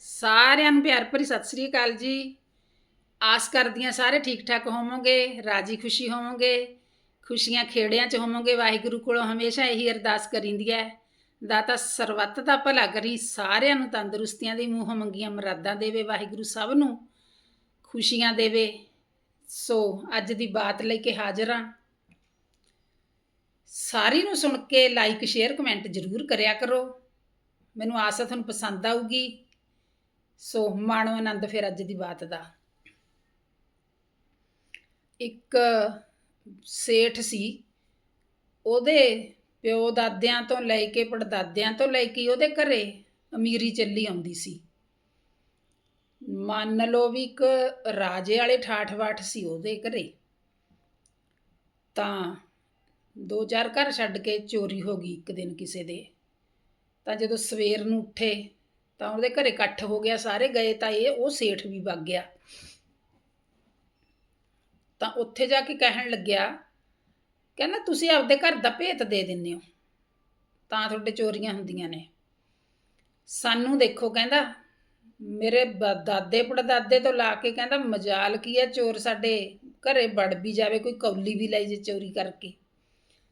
ਸਾਰਿਆਂ ਨੂੰ ਪਿਆਰ ਭਰੀ ਸਤਿ ਸ੍ਰੀ ਅਕਾਲ ਜੀ। ਆਸ ਕਰਦੀ ਹਾਂ ਸਾਰੇ ਠੀਕ ਠਾਕ ਹੋਵੋਗੇ, ਰਾਜੀ ਖੁਸ਼ੀ ਹੋਵੋਗੇ, ਖੁਸ਼ੀਆਂ ਖੇੜਿਆਂ 'ਚ ਹੋਵੋਗੇ। ਵਾਹਿਗੁਰੂ ਕੋਲੋਂ ਹਮੇਸ਼ਾ ਇਹੀ ਅਰਦਾਸ ਕਰੀਂਦੀ ਹੈ ਦਾਤਾ ਸਰਬੱਤ ਦਾ ਭਲਾ ਕਰੀ ਸਾਰਿਆਂ ਨੂੰ ਤੰਦਰੁਸਤੀਆਂ ਦੀ ਮੂੰਹ ਮੰਗੀਆਂ ਮਰਾਦਾਂ ਦੇਵੇ, ਵਾਹਿਗੁਰੂ ਸਭ ਨੂੰ ਖੁਸ਼ੀਆਂ ਦੇਵੇ। ਸੋ ਅੱਜ ਦੀ ਬਾਤ ਲੈ ਕੇ ਹਾਜ਼ਰ ਹਾਂ। ਸਾਰੀ ਨੂੰ ਸੁਣ ਕੇ ਲਾਈਕ ਸ਼ੇਅਰ ਕਮੈਂਟ ਜ਼ਰੂਰ ਕਰਿਆ ਕਰੋ। ਮੈਨੂੰ ਆਸ ਹੈ ਤੁਹਾਨੂੰ ਪਸੰਦ ਆਊਗੀ। ਸੋ ਮਾਣੋ ਆਨੰਦ ਫਿਰ ਅੱਜ ਦੀ ਬਾਤ ਦਾ। ਇੱਕ ਸੇਠ ਸੀ, ਉਹਦੇ ਪਿਓ ਦਾਦਿਆਂ ਤੋਂ ਲੈ ਕੇ ਪੜਦਾਦਿਆਂ ਤੋਂ ਲੈ ਕੇ ਉਹਦੇ ਘਰੇ ਅਮੀਰੀ ਚੱਲੀ ਆਉਂਦੀ ਸੀ। ਮੰਨ ਲਓ ਵੀ ਇੱਕ ਰਾਜੇ ਵਾਲੇ ਠਾਠ ਬਾਠ ਸੀ ਉਹਦੇ ਘਰੇ। ਤਾਂ ਦੋ ਚਾਰ ਘਰ ਛੱਡ ਕੇ ਚੋਰੀ ਹੋ ਗਈ ਇੱਕ ਦਿਨ ਕਿਸੇ ਦੇ। ਤਾਂ ਜਦੋਂ ਸਵੇਰ ਨੂੰ ਉੱਠੇ ਤਾਂ ਉਹਦੇ ਘਰੇ ਇਕੱਠ ਹੋ ਗਿਆ, ਸਾਰੇ ਗਏ ਤਾਂ ਇਹ, ਉਹ ਸੇਠ ਵੀ ਵਗ ਗਿਆ। ਤਾਂ ਉੱਥੇ ਜਾ ਕੇ ਕਹਿਣ ਲੱਗਿਆ, ਕਹਿੰਦਾ, ਤੁਸੀਂ ਆਪਦੇ ਘਰ ਦਾ ਭੇਤ ਦੇ ਦਿੰਦੇ ਹੋ। ਤਾਂ ਤੁਹਾਡੇ ਚੋਰੀਆਂ ਹੁੰਦੀਆਂ ਨੇ। ਸਾਨੂੰ ਦੇਖੋ, ਕਹਿੰਦਾ, ਮੇਰੇ ਬ- ਦਾਦੇ, ਪੜਦਾਦੇ ਤੋਂ ਲਾ ਕੇ ਕਹਿੰਦਾ, ਮਜਾਲ ਕੀ ਹੈ ਚੋਰ ਸਾਡੇ ਘਰੇ ਵੜ ਵੀ ਜਾਵੇ, ਕੋਈ ਕੌਲੀ ਵੀ ਲੈ ਜੇ ਚੋਰੀ ਕਰਕੇ।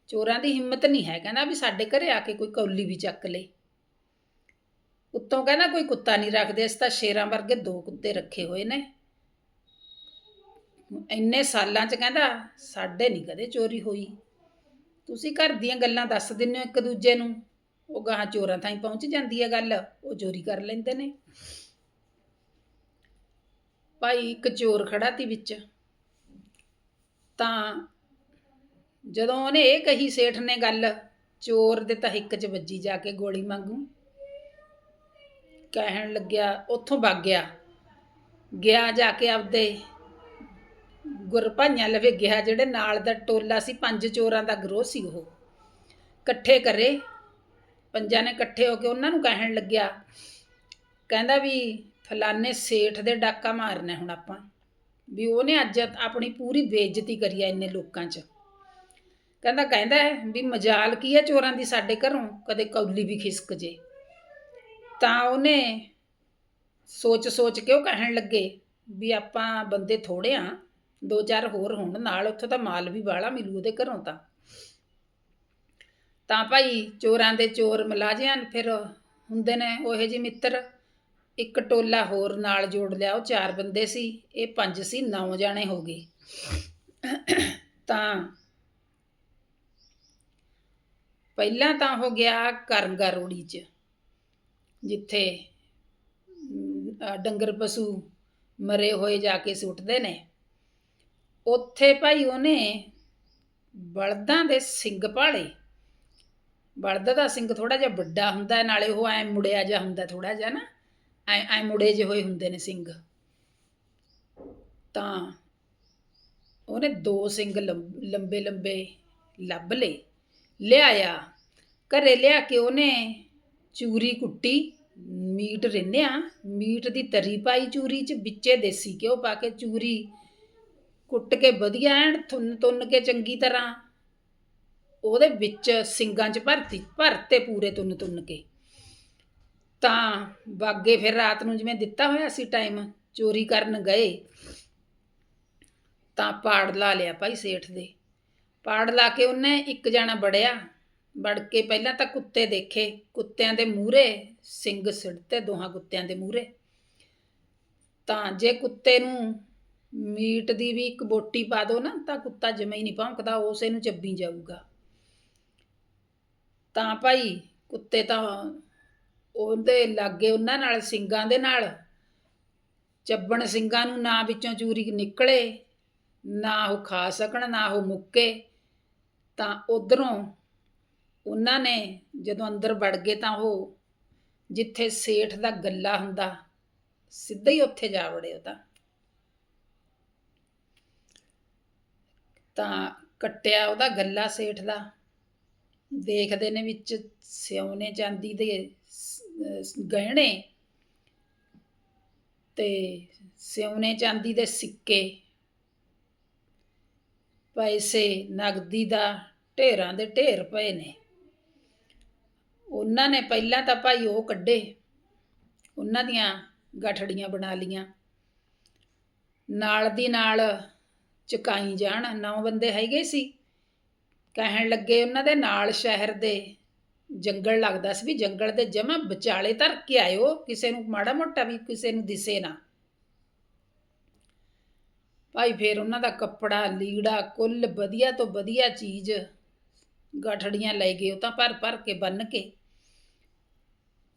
ਚੋਰਾਂ ਦੀ ਹਿੰਮਤ ਨਹੀਂ ਹੈ, ਕਹਿੰਦਾ, ਵੀ ਸਾਡੇ ਘਰੇ ਆ ਕੇ ਕੋਈ ਕੌਲੀ ਵੀ ਚੱਕ ਲੇ। ਉੱਤੋਂ ਕਹਿੰਦਾ ਕੋਈ ਕੁੱਤਾ ਨਹੀਂ ਰੱਖਦੇ, ਅਸੀਂ ਤਾਂ ਸ਼ੇਰਾਂ ਵਰਗੇ ਦੋ ਕੁੱਤੇ ਰੱਖੇ ਹੋਏ ਨੇ। ਇੰਨੇ ਸਾਲਾਂ 'ਚ ਕਹਿੰਦਾ ਸਾਡੇ ਨਹੀਂ ਕਦੇ ਚੋਰੀ ਹੋਈ। ਤੁਸੀਂ ਘਰ ਦੀਆਂ ਗੱਲਾਂ ਦੱਸ ਦਿੰਦੇ ਹੋ ਇੱਕ ਦੂਜੇ ਨੂੰ। ਉਹ ਗਾਹਾਂ ਚੋਰਾਂ ਤਾਈਂ ਪਹੁੰਚ ਜਾਂਦੀ ਹੈ ਗੱਲ, ਉਹ ਚੋਰੀ ਕਰ ਲੈਂਦੇ ਨੇ। ਭਾਈ ਇੱਕ ਚੋਰ ਖੜਾ ਤੀ ਵਿੱਚ। ਤਾਂ ਜਦੋਂ ਉਹਨੇ ਇਹ ਕਹੀ ਸੇਠ ਨੇ ਗੱਲ, ਚੋਰ ਦੇ ਤਾਂ ਇੱਕ 'ਚ ਵੱਜੀ ਜਾ ਕੇ ਗੋਲੀ ਮੰਗੂ ਕਹਿਣ ਲੱਗਿਆ, ਉੱਥੋਂ ਭੱਗ ਗਿਆ। ਗਿਆ ਜਾ ਕੇ ਆਪਦੇ ਗੁਰਭਾਈਆਂ ਲਵੇ ਗਿਆ, ਜਿਹੜੇ ਨਾਲ ਦਾ ਟੋਲਾ ਸੀ, ਪੰਜ ਚੋਰਾਂ ਦਾ ਗਰੋਹ ਸੀ ਉਹ। ਇਕੱਠੇ ਕਰੇ, ਪੰਜਾਂ ਨੇ ਇਕੱਠੇ ਹੋ ਕੇ ਉਹਨਾਂ ਨੂੰ ਕਹਿਣ ਲੱਗਿਆ। ਕਹਿੰਦਾ ਵੀ ਫਲਾਣੇ ਸੇਠ ਦੇ ਡਾਕਾ ਮਾਰਨਾ ਹੁਣ ਆਪਾਂ, ਵੀ ਉਹਨੇ ਅੱਜ ਆਪਣੀ ਪੂਰੀ ਬੇਇੱਜ਼ਤੀ ਕਰੀ ਆ ਇੰਨੇ ਲੋਕਾਂ 'ਚ। ਕਹਿੰਦਾ ਕਹਿੰਦਾ ਵੀ ਮਜਾਲ ਕੀ ਹੈ ਚੋਰਾਂ ਦੀ ਸਾਡੇ ਘਰੋਂ, ਕਦੇ ਕੌਲੀ ਵੀ ਖਿਸਕ ਜੇ। ਤਾਂ ਉਹਨੇ ਸੋਚ ਸੋਚ ਕੇ ਉਹ ਕਹਿਣ ਲੱਗੇ ਵੀ ਆਪਾਂ ਬੰਦੇ ਥੋੜੇ ਆ, ਦੋ ਚਾਰ ਹੋਰ ਹੋਣ, ਨਾਲ ਉੱਥੋਂ ਤਾਂ ਮਾਲ ਵੀ ਬਾਹਲਾ ਮਿਲੂ ਉਹਦੇ ਘਰੋਂ ਤਾਂ। ਤਾਂ ਭਾਈ ਚੋਰਾਂ ਦੇ ਚੋਰ ਮਲਾਜਿਆਂ ਫਿਰ ਹੁੰਦੇ ਨੇ ਉਹੇ ਜਿਹੇ ਮਿੱਤਰ। ਇੱਕ ਟੋਲਾ ਹੋਰ ਨਾਲ ਜੋੜ ਲਿਆ, ਉਹ ਚਾਰ ਬੰਦੇ ਸੀ, ਇਹ ਪੰਜ ਸੀ, ਨੌ ਜਾਣੇ ਹੋ ਗਏ। ਤਾਂ ਪਹਿਲਾਂ ਤਾਂ ਹੋ ਗਿਆ ਕਰੰਗਾ ਰੋੜੀ 'ਚ। ਜਿੱਥੇ ਡੰਗਰ ਪਸ਼ੂ ਮਰੇ ਹੋਏ ਜਾ ਕੇ ਸੁੱਟਦੇ ਨੇ। ਉੱਥੇ ਭਾਈ ਉਹਨੇ ਬਲਦਾਂ ਦੇ ਸਿੰਘ ਭਾਲੇ ਬਲਦ ਦਾ ਸਿੰਘ ਥੋੜਾ ਜਿਹਾ ਵੱਡਾ ਹੁੰਦਾ, ਨਾਲੇ ਉਹ ਐ ਮੁੜਿਆ ਜਿਹਾ ਹੁੰਦਾ ਥੋੜਾ ਜਿਹਾ ਨਾ, ਐ ਐ ਮੁੜੇ ਜਿਹੇ ਹੋਏ ਹੁੰਦੇ ਨੇ ਸਿੰਘ। ਤਾਂ ਉਹਨੇ ਦੋ ਸਿੰਘ ਲੰਬ- ਲੰਬੇ ਲੰਬੇ ਲੱਭ ਲਏ। ਲਿਆਇਆ। ਘਰੇ ਲਿਆ ਕੇ ਉਹਨੇ ਚੂਰੀ ਕੁੱਟੀ, ਮੀਟ ਰਿੰਨਿਆ, ਮੀਟ ਦੀ ਤਰੀ ਪਾਈ ਚੂਰੀ 'ਚ, ਵਿੱਚੇ ਦੇਸੀ ਘਿਓ ਪਾ ਕੇ ਚੂਰੀ ਕੁੱਟ ਕੇ ਵਧੀਆ ਐਨ ਥੁੰਨ ਤੁੰਨ ਕੇ ਚੰਗੀ ਤਰ੍ਹਾਂ ਉਹਦੇ ਵਿੱਚ ਸਿੰਗਾਂ 'ਚ ਭਰਤੀ ਭਰਤੇ ਪੂਰੇ ਤੁੰਨ ਤੁੰਨ ਕੇ। ਤਾਂ ਬਾਗੇ ਫਿਰ ਰਾਤ ਨੂੰ ਜਿਵੇਂ ਦਿੱਤਾ ਹੋਇਆ ਸੀ ਟਾਈਮ ਚੋਰੀ ਕਰਨ ਗਏ, ਤਾਂ ਪਾੜ ਲਾ ਲਿਆ ਭਾਈ ਸੇਠ ਦੇ। ਪਾੜ ਲਾ ਕੇ ਉਹਨੇ ਇੱਕ ਜਾਣਾ ਬੜਿਆ ਵੜ ਕੇ ਪਹਿਲਾਂ ਤਾਂ ਕੁੱਤੇ ਦੇਖੇ, ਕੁੱਤਿਆਂ ਦੇ ਮੂਹਰੇ, ਸਿੰਘ ਸਿੜਤੇ, ਦੋਹਾਂ ਕੁੱਤਿਆਂ ਦੇ ਮੂਹਰੇ। ਤਾਂ ਜੇ ਕੁੱਤੇ ਨੂੰ ਮੀਟ ਦੀ ਵੀ ਇੱਕ ਬੋਟੀ ਪਾ ਦੋ ਨਾ, ਤਾਂ ਕੁੱਤਾ ਜਮੇ ਹੀ ਨਹੀਂ ਭੌਂਕਦਾ, ਉਸੇ ਨੂੰ ਚੱਬੀ ਜਾਊਗਾ। ਤਾਂ ਭਾਈ ਕੁੱਤੇ ਤਾਂ ਉਹਦੇ ਲਾਗੇ ਉਹਨਾਂ ਨਾਲ ਸਿੰਗਾਂ ਦੇ ਨਾਲ। ਚੱਬਣ ਸਿੰਘਾਂ ਨੂੰ ਨਾ ਵਿੱਚੋਂ ਚੂਰੀ ਨਿਕਲੇ, ਨਾ ਉਹ ਖਾ ਸਕਣ, ਨਾ ਉਹ ਮੁੱਕੇ। ਤਾਂ ਉਧਰੋਂ ਉਹਨਾਂ ਨੇ ਜਦੋਂ ਅੰਦਰ ਵੜ ਗਏ ਤਾਂ ਉਹ ਜਿੱਥੇ ਸੇਠ ਦਾ ਗੱਲਾ ਹੁੰਦਾ, ਸਿੱਧਾ ਹੀ ਉੱਥੇ ਜਾ ਵੜੇ ਉਹ ਤਾਂ। ਤਾਂ ਕੱਟਿਆ ਉਹਦਾ ਗੱਲਾ ਸੇਠ ਦਾ। ਦੇਖਦੇ ਨੇ ਵਿੱਚ ਸਿਉਨੇ ਚਾਂਦੀ ਦੇ ਗਹਿਣੇ ਤੇ ਸਿਉਨੇ ਚਾਂਦੀ ਦੇ ਸਿੱਕੇ, ਪੈਸੇ ਨਗਦੀ ਦਾ ਢੇਰਾਂ ਦੇ ਢੇਰ ਪਏ ਨੇ। ਉਹਨਾਂ ਨੇ ਪਹਿਲਾਂ ਤਾਂ ਭਾਈ ਉਹ ਕੱਢੇ, ਉਹਨਾਂ ਦੀਆਂ ਗਠੜੀਆਂ ਬਣਾ ਲੀਆਂ ਨਾਲ ਦੀ ਨਾਲ ਚੁਕਾਈ ਜਾਣ, ਨੌ ਬੰਦੇ ਹੈਗੇ ਸੀ। ਕਹਿਣ ਲੱਗੇ ਉਹਨਾਂ ਦੇ ਨਾਲ ਸ਼ਹਿਰ ਦੇ ਜੰਗਲ ਲੱਗਦਾ ਸੀ ਵੀ ਜੰਗਲ ਦੇ ਜਮਾ ਵਿਚਾਲੇ ਧਰ ਕੇ ਆਇਓ, ਕਿਸੇ ਨੂੰ ਮਾੜਾ ਮੋਟਾ ਵੀ ਕਿਸੇ ਨੂੰ ਦਿਸੇ ਨਾ। ਭਾਈ ਫੇਰ ਉਹਨਾਂ ਦਾ ਕੱਪੜਾ, ਲੀੜਾ, ਕੁੱਲ ਵਧੀਆ ਤੋਂ ਵਧੀਆ ਚੀਜ਼, ਗਠੜੀਆਂ ਲੈ ਗਏ ਉਹ ਤਾਂ ਭਰ ਭਰ ਕੇ ਬੰਨ ਕੇ।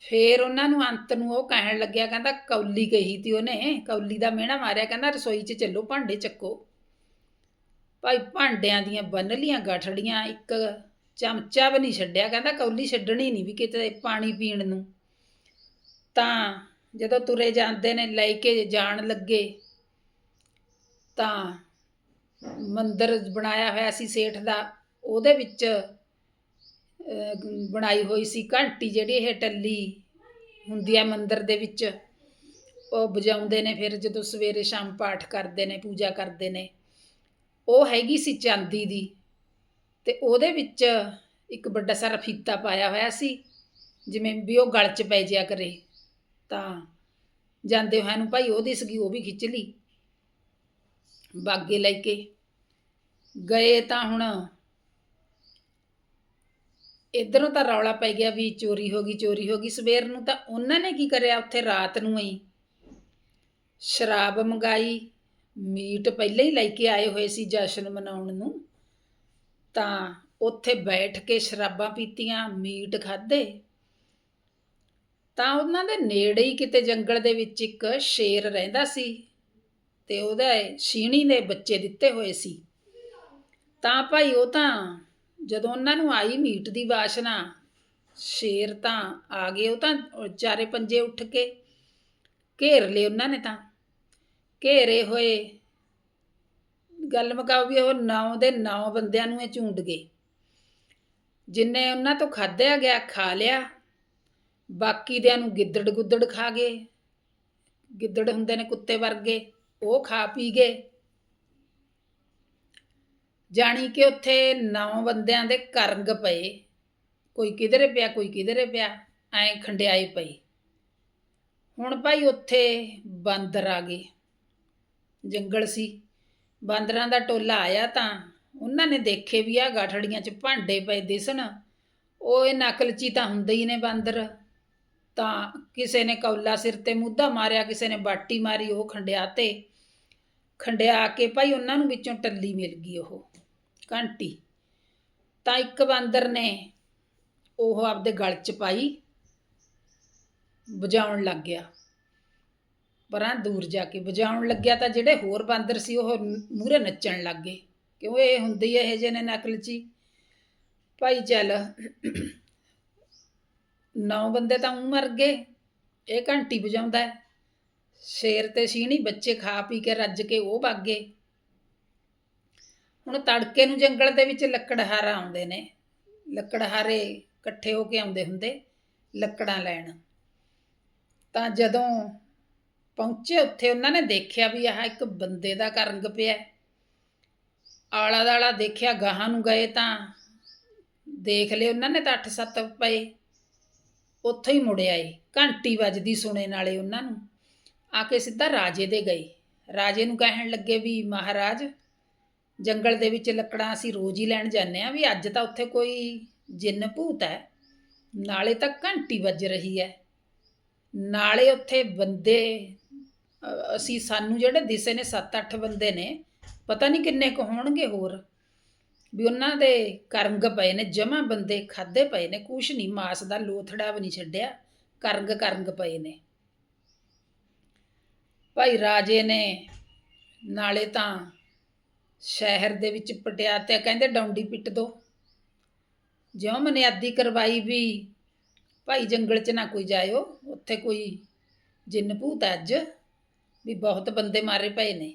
ਫੇਰ ਉਹਨਾਂ ਨੂੰ ਅੰਤ ਨੂੰ ਉਹ ਕਹਿਣ ਲੱਗਿਆ, ਕਹਿੰਦਾ ਕੌਲੀ ਕਹੀ ਤੀ ਉਹਨੇ, ਕੌਲੀ ਦਾ ਮਿਹਣਾ ਮਾਰਿਆ, ਕਹਿੰਦਾ ਰਸੋਈ 'ਚ ਚੱਲੋ, ਭਾਂਡੇ ਚੱਕੋ। ਭਾਈ ਭਾਂਡਿਆਂ ਦੀਆਂ ਬੰਨ ਲੀਆਂ ਗਠੜੀਆਂ, ਇੱਕ ਚਮਚਾ ਵੀ ਨਹੀਂ ਛੱਡਿਆ, ਕਹਿੰਦਾ ਕੌਲੀ ਛੱਡਣੀ ਨਹੀਂ ਵੀ ਕਿਤੇ ਪਾਣੀ ਪੀਣ ਨੂੰ। ਤਾਂ ਜਦੋਂ ਤੁਰੇ ਜਾਂਦੇ ਨੇ, ਲੈ ਕੇ ਜਾਣ ਲੱਗੇ, ਤਾਂ ਮੰਦਰ ਬਣਾਇਆ ਹੋਇਆ ਸੀ ਸੇਠ ਦਾ, ਉਹਦੇ ਵਿੱਚ ਬਣਾਈ ਹੋਈ ਸੀ ਘੰਟੀ ਜਿਹੜੀ ਇਹ ਟੱਲੀ ਹੁੰਦੀ ਹੈ ਮੰਦਿਰ ਦੇ ਵਿੱਚ, ਉਹ ਵਜਾਉਂਦੇ ਨੇ ਫਿਰ ਜਦੋਂ ਸਵੇਰੇ ਸ਼ਾਮ ਪਾਠ ਕਰਦੇ ਨੇ, ਪੂਜਾ ਕਰਦੇ ਨੇ। ਉਹ ਹੈਗੀ ਸੀ ਚਾਂਦੀ ਦੀ ਤੇ ਉਹਦੇ ਵਿੱਚ ਇੱਕ ਵੱਡਾ ਸਾਰਾ ਫੀਤਾ ਪਾਇਆ ਹੋਇਆ ਸੀ, ਜਿਵੇਂ ਵੀ ਉਹ ਗਲ 'ਚ ਪੈ ਜਿਆ ਕਰੇ, ਤਾਂ ਜਾਂਦੇ ਹੋਇਆਂ ਨੂੰ ਭਾਈ ਉਹਦੀ ਸਗੀ, ਉਹ ਵੀ ਖਿੱਚ ਲਈ, ਬਾਗੇ ਲੈ ਕੇ। ਗਏ ਤਾਂ ਹੁਣ ਇਧਰੋਂ ਤਾਂ ਰੌਲਾ ਪੈ ਗਿਆ ਵੀ ਚੋਰੀ ਹੋ ਗਈ, ਚੋਰੀ ਹੋ ਗਈ। ਸਵੇਰ ਨੂੰ ਤਾਂ ਉਹਨਾਂ ਨੇ ਕੀ ਕਰਿਆ ਉੱਥੇ? ਰਾਤ ਨੂੰ ਹੀ ਸ਼ਰਾਬ ਮੰਗਾਈ, ਮੀਟ ਪਹਿਲਾਂ ਹੀ ਲੈ ਕੇ ਆਏ ਹੋਏ ਸੀ ਜਸ਼ਨ ਮਨਾਉਣ ਨੂੰ। ਤਾਂ ਉੱਥੇ ਬੈਠ ਕੇ ਸ਼ਰਾਬਾਂ ਪੀਤੀਆਂ, ਮੀਟ ਖਾਧੇ। ਤਾਂ ਉਹਨਾਂ ਦੇ ਨੇੜੇ ਹੀ ਕਿਤੇ ਜੰਗਲ ਦੇ ਵਿੱਚ ਇੱਕ ਸ਼ੇਰ ਰਹਿੰਦਾ ਸੀ ਤੇ ਉਹਦੇ ਛੀਣੀ ਦੇ ਬੱਚੇ ਦਿੱਤੇ ਹੋਏ ਸੀ। ਤਾਂ ਭਾਈ ਉਹ ਤਾਂ ਜਦੋਂ ਉਹਨਾਂ ਨੂੰ ਆਈ ਮੀਟ ਦੀ ਵਾਸ਼ਨਾ, ਸ਼ੇਰ ਤਾਂ ਆ ਗਏ, ਉਹ ਤਾਂ ਚਾਰੇ ਪੰਜੇ ਉੱਠ ਕੇ ਘੇਰ ਲਏ ਉਹਨਾਂ ਨੇ ਤਾਂ। ਘੇਰੇ ਹੋਏ, ਗੱਲ ਮੁਕਾਓ ਵੀ ਉਹ ਨੌ ਦੇ ਨੌ ਬੰਦਿਆਂ ਨੂੰ ਇਹ ਝੂੰਡ ਗਏ। ਜਿੰਨੇ ਉਹਨਾਂ ਤੋਂ ਖਾਧਿਆ ਗਿਆ, ਖਾ ਲਿਆ ਬਾਕੀ ਦਿਆਂ ਨੂੰ ਗਿੱਦੜ ਗੁੱਦੜ ਖਾ ਗਏ। ਗਿੱਦੜ ਹੁੰਦੇ ਨੇ ਕੁੱਤੇ ਵਰਗੇ, ਉਹ ਖਾ ਪੀ ਗਏ। ਜਾਣੀ ਕਿ ਉੱਥੇ ਨੌ ਬੰਦਿਆਂ ਦੇ ਕਰੰਗ ਪਏ। ਕੋਈ ਕਿਧਰੇ ਪਿਆ, ਕੋਈ ਕਿਧਰੇ ਪਿਆ, ਐਂ ਖੰਡਿਆਏ ਪਈ। ਹੁਣ ਭਾਈ ਉੱਥੇ ਬਾਂਦਰ ਆ ਗਏ। ਜੰਗਲ ਸੀ। ਬਾਂਦਰਾਂ ਦਾ ਟੋਲਾ ਆਇਆ ਤਾਂ ਉਹਨਾਂ ਨੇ ਦੇਖੇ ਵੀ ਆ ਗਾਠੜੀਆਂ 'ਚ ਭਾਂਡੇ ਪਏ ਦਿਸਣ। ਉਹ ਇਹ ਨਕਲਚੀ ਤਾਂ ਹੁੰਦੇ ਹੀ ਨੇ ਬਾਂਦਰ। ਤਾਂ ਕਿਸੇ ਨੇ ਕੌਲਾ ਸਿਰ ਤੇ ਮੁੱਦਾ ਮਾਰਿਆ, ਕਿਸੇ ਨੇ ਬਾਟੀ ਮਾਰੀ ਉਹ ਖੰਡਿਆ ਤੇ ਖੰਡਿਆ ਕੇ ਭਾਈ ਉਹਨਾਂ ਨੂੰ ਵਿੱਚੋਂ ਟੱਲੀ ਮਿਲ ਗਈ ਉਹ। ਘੰਟੀ। ਤਾਂ ਇੱਕ ਬਾਂਦਰ ਨੇ ਉਹ ਆਪਦੇ ਗਲ 'ਚ ਪਾਈ ਵਜਾਉਣ ਲੱਗ ਗਿਆ। ਪਰਾਂ ਦੂਰ ਜਾ ਕੇ ਵਜਾਉਣ ਲੱਗਿਆ ਤਾਂ ਜਿਹੜੇ ਹੋਰ ਬਾਂਦਰ ਸੀ ਉਹ ਮੂਹਰੇ ਨੱਚਣ ਲੱਗ ਗਏ। ਕਿਉਂ ਇਹ ਹੁੰਦੀ ਹੀ ਇਹੋ ਜਿਹੇ ਨੇ ਨਕਲਚੀ ਭਾਈ ਚੱਲ, ਨੌ ਬੰਦੇ ਤਾਂ ਉਂ ਮਰ ਗਏ, ਇਹ ਘੰਟੀ ਵਜਾਉਂਦਾ ਸ਼ੇਰ ਤੇ ਸੀਣੀ ਬੱਚੇ ਖਾ ਪੀ ਕੇ ਰੱਜ ਕੇ ਉਹ ਭੱਗ ਗਏ। ਹੁਣ ਤੜਕੇ ਨੂੰ ਜੰਗਲ ਦੇ ਵਿੱਚ ਲੱਕੜਹਾਰਾ ਆਉਂਦੇ ਨੇ। ਲੱਕੜਹਾਰੇ ਇਕੱਠੇ ਹੋ ਕੇ ਆਉਂਦੇ ਹੁੰਦੇ, ਲੱਕੜਾਂ ਲੈਣ। ਤਾਂ ਜਦੋਂ ਪਹੁੰਚੇ ਉੱਥੇ ਉਹਨਾਂ ਨੇ ਦੇਖਿਆ ਵੀ ਆਹ ਇੱਕ ਬੰਦੇ ਦਾ ਕਰੰਗ ਪਿਆ ਆਲਾ ਦਾਲਾ ਦੇਖਿਆ, ਗਾਹਾਂ ਨੂੰ ਗਏ ਤਾਂ ਦੇਖ ਲਏ ਉਹਨਾਂ ਨੇ ਤਾਂ 8-7 ਪਏ। ਉੱਥੇ ਹੀ ਮੁੜ ਆਏ। ਘੰਟੀ ਵੱਜਦੀ ਸੁਣੇ ਨਾਲੇ ਉਹਨਾਂ ਨੂੰ। ਆ ਕੇ ਸਿੱਧਾ ਰਾਜੇ ਦੇ ਗਏ। ਰਾਜੇ ਨੂੰ ਕਹਿਣ ਲੱਗੇ ਵੀ ਮਹਾਰਾਜ ਜੰਗਲ ਦੇ ਵਿੱਚ ਲੱਕੜਾਂ ਅਸੀਂ ਰੋਜ਼ ਹੀ ਲੈਣ ਜਾਂਦੇ ਆ ਵੀ ਅੱਜ ਤਾਂ ਉੱਥੇ ਕੋਈ ਜਿੰਨ ਭੂਤ ਹੈ, ਨਾਲੇ ਤਾਂ ਘੰਟੀ ਵੱਜ ਰਹੀ ਹੈ। ਨਾਲੇ ਉੱਥੇ ਬੰਦੇ ਅਸੀਂ ਸਾਨੂੰ ਜਿਹੜੇ ਦਿਸੇ ਨੇ 7-8 ਬੰਦੇ ਨੇ, ਪਤਾ ਨਹੀਂ ਕਿੰਨੇ ਕੁ ਹੋਣਗੇ ਹੋਰ, ਵੀ ਉਹਨਾਂ ਦੇ ਕਰੰਗ ਪਏ ਨੇ, ਜਮਾ ਬੰਦੇ ਖਾਦੇ ਪਏ ਨੇ, ਕੁਛ ਨਹੀਂ, ਮਾਸ ਦਾ ਲੋਥੜਾ ਵੀ ਨਹੀਂ ਛੱਡਿਆ, ਕਰੰਗ ਕਰੰਗ ਪਏ ਨੇ। ਭਾਈ ਰਾਜੇ ਨੇ, ਨਾਲੇ ਤਾਂ ਸ਼ਹਿਰ ਦੇ ਵਿੱਚ ਪਟਿਆ ਤੇ ਕਹਿੰਦੇ ਡੌਂਡੀ ਪਿੱਟ ਦੋ। ਜਿਉਂ ਮਨਿਆਦੀ ਕਰਵਾਈ ਵੀ, ਭਾਈ ਜੰਗਲ 'ਚ ਨਾ ਕੋਈ ਜਾਇਓ, ਉੱਥੇ ਕੋਈ ਜਿੰਨ ਭੂਤ ਹੈ ਅੱਜ, ਵੀ ਬਹੁਤ ਬੰਦੇ ਮਾਰੇ ਪਏ ਨੇ।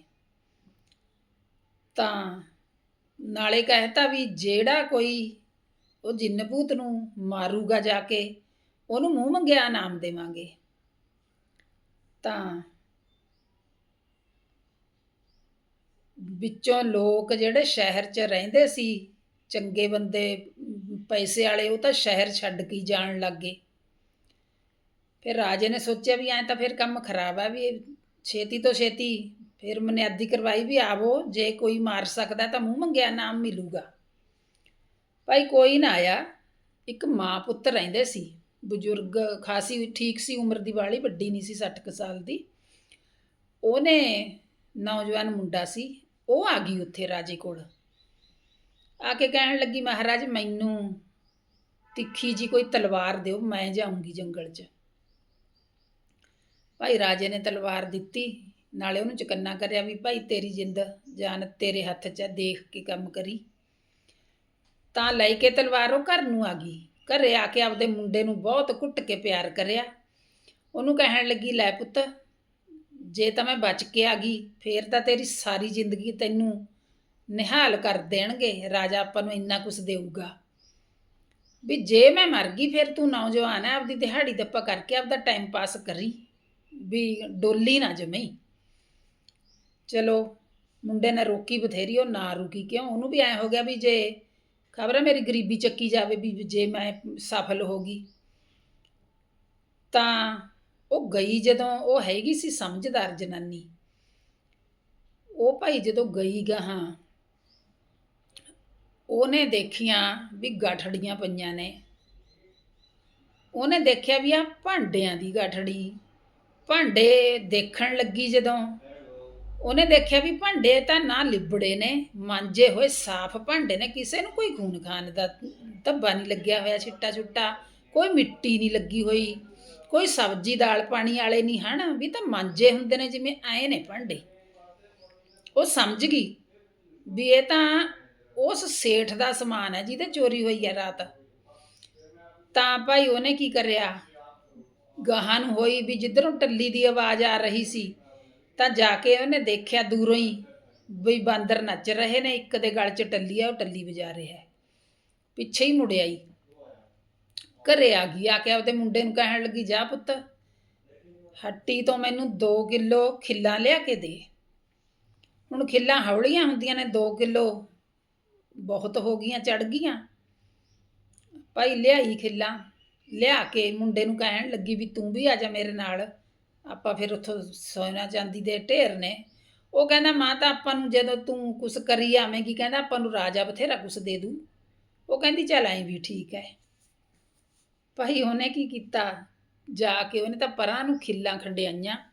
ਤਾਂ ਨਾਲੇ ਕਹਿਤਾ ਵੀ ਜਿਹੜਾ ਕੋਈ ਉਹ ਜਿੰਨ ਭੂਤ ਨੂੰ ਮਾਰੂਗਾ ਜਾ ਕੇ, ਉਹਨੂੰ ਮੂੰਹ ਮੰਗਿਆ ਇਨਾਮ ਦੇਵਾਂਗੇ। ਤਾਂ ਵਿੱਚੋਂ ਲੋਕ ਜਿਹੜੇ ਸ਼ਹਿਰ 'ਚ ਰਹਿੰਦੇ ਸੀ, ਚੰਗੇ ਬੰਦੇ, ਪੈਸੇ ਵਾਲੇ, ਉਹ ਤਾਂ ਸ਼ਹਿਰ ਛੱਡ ਕੇ ਜਾਣ ਲੱਗ ਗਏ। ਫਿਰ ਰਾਜੇ ਨੇ ਸੋਚਿਆ ਵੀ ਐਂ ਤਾਂ ਫਿਰ ਕੰਮ ਖਰਾਬ ਆ ਵੀ ਛੇਤੀ ਤੋਂ ਛੇਤੀ ਫਿਰ ਮਨਿਆਦੀ ਕਰਵਾਈ ਵੀ ਆਵੋ, ਜੇ ਕੋਈ ਮਾਰ ਸਕਦਾ ਤਾਂ ਮੂੰਹ ਮੰਗਿਆ ਨਾਮ ਮਿਲੂਗਾ। ਭਾਈ ਕੋਈ ਨਾ ਆਇਆ, ਇੱਕ ਮਾਂ ਪੁੱਤ ਰਹਿੰਦੇ ਸੀ, ਬਜ਼ੁਰਗ ਖਾਸੀ ਠੀਕ ਸੀ, ਉਮਰ ਦੀ ਵਾਲੀ ਵੱਡੀ ਨਹੀਂ ਸੀ 60 ਕੁ ਸਾਲ ਦੀ। ਉਹਨੇ ਨੌਜਵਾਨ ਮੁੰਡਾ ਸੀ ਉਹ ਆ ਗਈ ਉੱਥੇ ਰਾਜੇ ਕੋਲ। ਆ ਕੇ ਕਹਿਣ ਲੱਗੀ, ਮਹਾਰਾਜ, ਮੈਨੂੰ ਤਿੱਖੀ ਜੀ ਕੋਈ ਤਲਵਾਰ ਦਿਓ, ਮੈਂ ਜਾਊਂਗੀ ਜੰਗਲ 'ਚ। ਭਾਈ ਰਾਜੇ ਨੇ ਤਲਵਾਰ ਦਿੱਤੀ, ਨਾਲੇ ਉਹਨੂੰ ਚਕੰਨਾ ਕਰਿਆ ਵੀ, ਭਾਈ, ਤੇਰੀ ਜਿੰਦ, ਜਾਨ ਤੇਰੇ ਹੱਥ 'ਚ ਦੇਖ ਕੇ ਕੰਮ ਕਰੀ। ਤਾਂ ਲੈ ਕੇ ਤਲਵਾਰ ਉਹ ਘਰ ਨੂੰ ਆ ਗਈ। ਘਰੇ ਆ ਕੇ ਆਪਦੇ ਮੁੰਡੇ ਨੂੰ ਬਹੁਤ ਕੁੱਟ ਕੇ ਪਿਆਰ ਕਰਿਆ। ਉਹਨੂੰ ਕਹਿਣ ਲੱਗੀ, ਲੈ ਪੁੱਤ ਜੇ ਤਾਂ ਮੈਂ ਬਚ ਕੇ ਆ ਗਈ, ਫੇਰ ਤਾਂ ਤੇਰੀ ਸਾਰੀ ਜ਼ਿੰਦਗੀ ਤੈਨੂੰ ਨਿਹਾਲ ਕਰ ਦੇਣਗੇ, ਰਾਜਾ ਆਪਾਂ ਨੂੰ ਇੰਨਾ ਕੁਝ ਦੇਊਗਾ। ਵੀ ਜੇ ਮੈਂ ਮਰ ਗਈ, ਫਿਰ ਤੂੰ ਨੌਜਵਾਨ ਹੈ ਆਪਦੀ ਦਿਹਾੜੀ ਦੱਪਾ ਕਰਕੇ ਆਪਦਾ ਟਾਈਮ ਪਾਸ ਕਰੀ। ਵੀ ਡੋਲੀ ਨਾ ਜਮਈ ਚਲੋ, ਮੁੰਡੇ ਨੇ ਰੋਕੀ ਬਥੇਰੀ, ਉਹ ਨਾ ਰੁਕੀ ਕਿਉਂ? ਉਹਨੂੰ ਵੀ ਐ ਹੋ ਗਿਆ ਵੀ ਜੇ ਖਬਰ ਹੈ ਮੇਰੀ ਗਰੀਬੀ ਚੱਕੀ ਜਾਵੇ ਵੀ ਜੇ ਮੈਂ ਸਫਲ ਹੋ ਗਈ। ਤਾਂ ਉਹ ਗਈ ਜਦੋਂ ਉਹ ਹੈਗੀ ਸੀ ਸਮਝਦਾਰ ਜਨਾਨੀ। ਉਹ ਭਾਈ ਜਦੋਂ ਗਈ ਗਾਹਾਂ, ਉਹਨੇ ਦੇਖੀਆਂ ਵੀ ਗਾਠੜੀਆਂ ਪਈਆਂ ਨੇ। ਉਹਨੇ ਦੇਖਿਆ ਵੀ ਆ ਭਾਂਡਿਆਂ ਦੀ ਗਾਠੜੀ। ਭਾਂਡੇ ਦੇਖਣ ਲੱਗੀ ਜਦੋਂ। ਉਹਨੇ ਦੇਖਿਆ ਵੀ ਭਾਂਡੇ ਤਾਂ ਨਾ ਲਿਬੜੇ ਨੇ, ਮਾਂਜੇ ਹੋਏ ਸਾਫ਼ ਭਾਂਡੇ ਨੇ। ਕਿਸੇ ਨੂੰ ਕੋਈ ਖੂਨ ਖਾਨ ਦਾ ਧੱਬਾ ਨਹੀਂ ਲੱਗਿਆ ਹੋਇਆ ਛਿੱਟਾ ਛੁੱਟਾ ਕੋਈ ਮਿੱਟੀ ਨਹੀਂ ਲੱਗੀ ਹੋਈ। ਕੋਈ ਸਬਜ਼ੀ ਦਾਲ ਪਾਣੀ ਵਾਲੇ ਨਹੀਂ, ਹਨ? ਵੀ ਤਾਂ ਮਾਂਜੇ ਹੁੰਦੇ ਨੇ, ਜਿਵੇਂ ਆਏ ਨੇ ਭਾਂਡੇ। ਉਹ ਸਮਝ ਗਈ ਵੀ ਇਹ ਤਾਂ ਉਸ ਸੇਠ ਦਾ ਸਮਾਨ ਹੈ, ਜਿਹਦੇ ਚੋਰੀ ਹੋਈ ਹੈ ਰਾਤ। ਤਾਂ ਭਾਈ ਉਹਨੇ ਕੀ ਕਰਿਆ? ਗਾਹਾਂ ਨੂੰ ਹੋਈ ਵੀ ਜਿੱਧਰੋਂ ਟੱਲੀ ਦੀ ਆਵਾਜ਼ ਆ ਰਹੀ ਸੀ, ਤਾਂ ਜਾ ਕੇ ਉਹਨੇ ਦੇਖਿਆ ਦੂਰੋਂ ਹੀ ਵੀ ਬਾਂਦਰ ਨੱਚ ਰਹੇ ਨੇ, ਇੱਕ ਦੇ ਗਲ 'ਚ ਟੱਲੀ ਆ, ਉਹ ਟੱਲੀ ਵਜਾ ਰਿਹਾ ਪਿੱਛੇ ਹੀ ਮੁੜਿਆ ਹੀ ਘਰੇ ਆ ਗਈ, ਆ ਕੇ ਆਪਦੇ ਮੁੰਡੇ ਨੂੰ ਕਹਿਣ ਲੱਗੀ, ਜਾ ਪੁੱਤ, ਹੱਟੀ ਤੋਂ ਮੈਨੂੰ 2 ਕਿਲੋ ਖਿੱਲਾਂ ਲਿਆ ਕੇ ਦੇ। ਹੁਣ ਖਿੱਲਾਂ ਹੌਲੀਆਂ ਹੁੰਦੀਆਂ ਨੇ 2 ਕਿਲੋ ਬਹੁਤ ਹੋ ਗਈਆਂ ਚੜ ਗਈਆਂ। ਭਾਈ ਲਿਆਈ ਖਿੱਲਾਂ, ਲਿਆ ਕੇ ਮੁੰਡੇ ਨੂੰ ਕਹਿਣ ਲੱਗੀ ਵੀ ਤੂੰ ਵੀ ਆ ਜਾ ਮੇਰੇ ਨਾਲ। ਆਪਾਂ ਫਿਰ ਉੱਥੋਂ ਸੋਨਾ ਚਾਂਦੀ ਦੇ ਢੇਰ ਨੇ। ਉਹ ਕਹਿੰਦਾ, ਮਾਂ, ਤਾਂ ਆਪਾਂ ਨੂੰ ਜਦੋਂ ਤੂੰ ਕੁਛ ਕਰੀ ਆਵੇਂਗੀ, ਕਹਿੰਦਾ, ਆਪਾਂ ਨੂੰ ਰਾਜਾ ਬਥੇਰਾ ਕੁਛ ਦੇ ਦੂ। ਉਹ ਕਹਿੰਦੀ, ਚੱਲ ਐਂ ਵੀ ਠੀਕ ਹੈ ਭਾਈ ਉਹਨੇ ਕੀ ਕੀਤਾ? ਜਾ ਕੇ ਉਹਨੇ ਤਾਂ ਪਰਾਂ ਨੂੰ ਖਿੱਲਾਂ ਖੰਡਿਆਈਆਂ।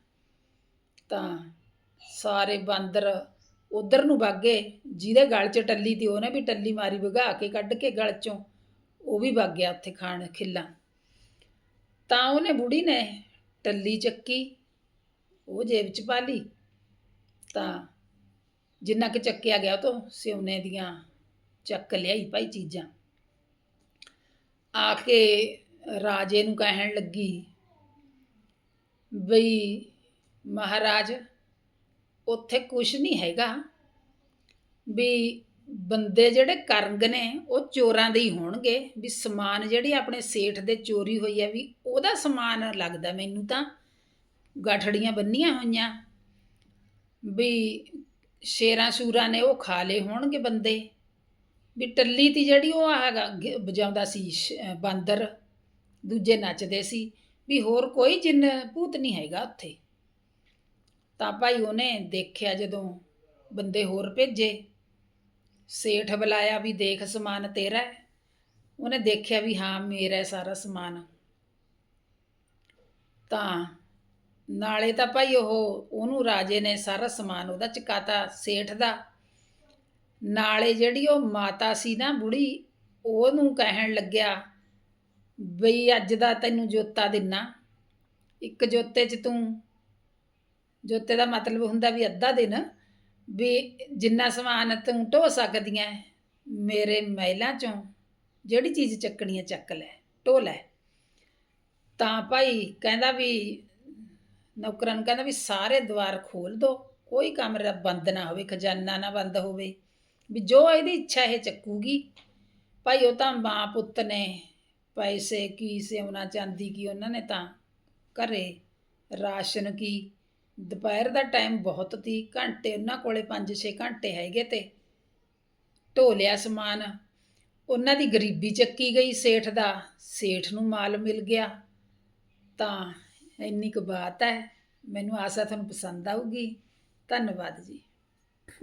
ਤਾਂ ਸਾਰੇ ਬਾਂਦਰ ਉਧਰ ਨੂੰ ਭਾਗੇ ਜਿਹਦੇ ਗਲ 'ਚ ਟੱਲੀ ਤੀ, ਉਹਨੇ ਵੀ ਟੱਲੀ ਮਾਰੀ ਵਗਾ ਕੇ ਕੱਢ ਕੇ ਗਲ 'ਚੋਂ। ਉਹ ਵੀ ਵਗ ਗਿਆ ਉੱਥੇ ਖਾਣ ਖਿੱਲਾਂ। ਤਾਂ ਉਹਨੇ ਬੁੜੀ ਨੇ ਟੱਲੀ ਚੱਕੀ, ਉਹ ਜੇਬ 'ਚ ਪਾ ਲਈ। ਤਾਂ ਜਿੰਨਾ ਕਿ ਚੱਕਿਆ ਗਿਆ, ਉਹ ਤੋਂ ਸਿਉਨੇ ਦੀਆਂ ਚੱਕ ਲਿਆਈ ਭਾਈ ਚੀਜ਼ਾਂ। ਆ ਕੇ ਰਾਜੇ ਨੂੰ ਕਹਿਣ ਲੱਗੀ, ਬਈ ਮਹਾਰਾਜ, ਉੱਥੇ ਕੁਝ ਨਹੀਂ ਹੈਗਾ। ਵੀ ਬੰਦੇ ਜਿਹੜੇ ਕਰੰਗ ਨੇ, ਉਹ ਚੋਰਾਂ ਦੇ ਹੀ ਹੋਣਗੇ। ਵੀ ਸਮਾਨ ਜਿਹੜੀ ਆਪਣੇ ਸੇਠ ਦੇ ਚੋਰੀ ਹੋਈ ਹੈ ਵੀ ਉਹਦਾ ਸਮਾਨ ਲੱਗਦਾ ਮੈਨੂੰ ਤਾਂ। ਗਾਠੜੀਆਂ ਬੰਨੀਆਂ ਹੋਈਆਂ। ਵੀ ਸ਼ੇਰਾਂ ਸ਼ੂਰਾਂ ਨੇ ਉਹ ਖਾ ਲਏ ਹੋਣਗੇ ਬੰਦੇ। ਵੀ ਟੱਲੀ ਤੀ ਜਿਹੜੀ ਉਹ ਹੈਗਾ ਵਜਾਉਂਦਾ ਸੀ, ਸ਼- ਬਾਂਦਰ। ਦੂਜੇ ਨੱਚਦੇ ਸੀ ਵੀ ਹੋਰ ਕੋਈ ਜਿੰਨ ਭੂਤ ਨਹੀਂ ਹੈਗਾ ਉੱਥੇ। ਤਾਂ ਭਾਈ ਉਹਨੇ ਦੇਖਿਆ ਜਦੋਂ ਬੰਦੇ ਹੋਰ ਭੇਜੇ। ਸੇਠ ਬੁਲਾਇਆ ਵੀ ਦੇਖ ਸਮਾਨ ਤੇਰਾ ਉਹਨੇ ਦੇਖਿਆ ਵੀ ਹਾਂ, ਮੇਰਾ ਹੈ ਸਾਰਾ ਸਮਾਨ। ਤਾਂ ਨਾਲੇ ਤਾਂ ਭਾਈ ਉਹ ਉਹਨੂੰ ਰਾਜੇ ਨੇ ਸਾਰਾ ਸਮਾਨ ਉਹਦਾ ਚਕਾਤਾ ਸੇਠ ਦਾ। ਨਾਲੇ ਜਿਹੜੀ ਉਹ ਮਾਤਾ ਸੀ ਨਾ ਬੁੜੀ, ਉਹਨੂੰ ਕਹਿਣ ਲੱਗਿਆ ਬਈ ਅੱਜ ਦਾ ਤੈਨੂੰ ਜੋਤਾ ਦਿੰਨਾ। ਇੱਕ ਜੋਤੇ 'ਚ ਤੂੰ, ਜੋਤੇ ਦਾ ਮਤਲਬ ਹੁੰਦਾ ਵੀ ਅੱਧਾ ਦਿਨ ਵੀ ਜਿੰਨਾ ਸਮਾਨ ਤੂੰ ਢੋ ਸਕਦੀਆਂ ਮੇਰੇ ਮਹਿਲਾਂ ਚੋਂ ਜਿਹੜੀ ਚੀਜ਼ ਚੱਕਣੀ ਹੈ ਚੱਕ ਲੈ ਢੋ ਲੈ। ਤਾਂ ਭਾਈ ਕਹਿੰਦਾ ਵੀ, ਨੌਕਰਾਂ ਨੂੰ ਕਹਿੰਦਾ ਵੀ ਸਾਰੇ ਦੁਆਰ ਖੋਲ ਦੋ, ਕੋਈ ਕਮਰਾ ਬੰਦ ਨਾ ਹੋਵੇ, ਖਜ਼ਾਨਾ ਨਾ ਬੰਦ ਹੋਵੇ, ਵੀ ਜੋ ਇਹਦੀ ਇੱਛਾ ਇਹ ਚੱਕੂਗੀ। ਭਾਈ ਉਹ ਤਾਂ ਮਾਂ ਪੁੱਤ ਨੇ ਪੈਸੇ ਕੀ ਸਿਉਣਾ ਚਾਂਦੀ ਕੀ ਉਹਨਾਂ ਨੇ ਤਾਂ? ਘਰੇ ਰਾਸ਼ਨ ਕੀ? ਦੁਪਹਿਰ ਦਾ ਟਾਈਮ ਬਹੁਤ ਤੀ ਘੰਟੇ, ਉਹਨਾਂ ਕੋਲੇ 5-6 ਘੰਟੇ ਹੈਗੇ ਤੇ ਢੋਲਿਆ ਸਮਾਨ। ਉਹਨਾਂ ਦੀ ਗਰੀਬੀ ਚੱਕੀ ਗਈ ਸੇਠ ਦਾ। ਸੇਠ ਨੂੰ ਮਾਲ ਮਿਲ ਗਿਆ। ਤਾਂ ਇੰਨੀ ਕੁ ਬਾਤ ਹੈ। ਮੈਨੂੰ ਆਸਾ ਤੁਹਾਨੂੰ ਪਸੰਦ ਆਊਗੀ। ਧੰਨਵਾਦ ਜੀ।